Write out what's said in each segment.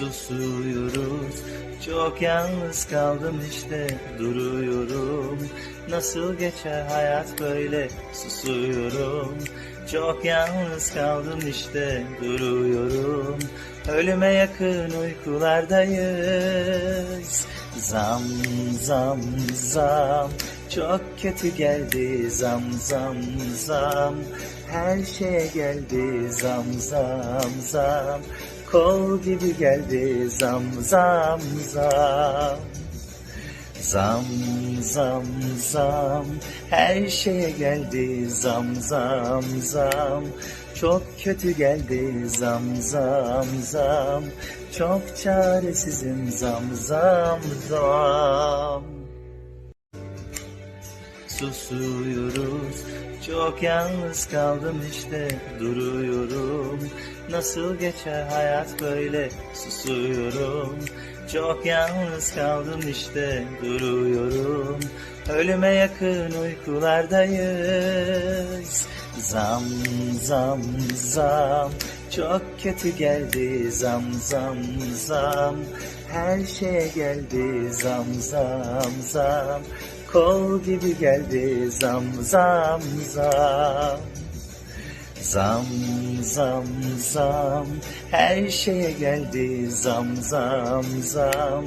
Susuyoruz. Çok yalnız kaldım işte duruyorum. Nasıl geçer hayat böyle susuyorum. Çok yalnız kaldım işte duruyorum. Ölüme yakın uykulardayız. Zam zam zam. Çok kötü geldi zam zam zam. Her şeye geldi zam zam zam Kol gibi geldi zam zam zam. Zam zam zam. Her şeye geldi zam zam zam. Çok kötü geldi zam zam zam. Çok çaresizim zam zam zam. Susuyoruz. Çok yalnız kaldım işte duruyorum Nasıl geçer hayat böyle? Susuyorum. Çok yalnız kaldım işte duruyorum. Ölüme yakın uykulardayız. Zam zam zam. Çok kötü geldi zam zam zam. Her şeye geldi zam zam zam. Kol gibi geldi zam zam zam Zam zam zam her şeye geldi. Zam zam zam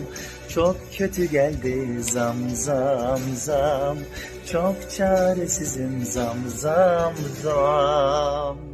çok kötü geldi. Zam zam zam çok çaresizim. Zam zam zam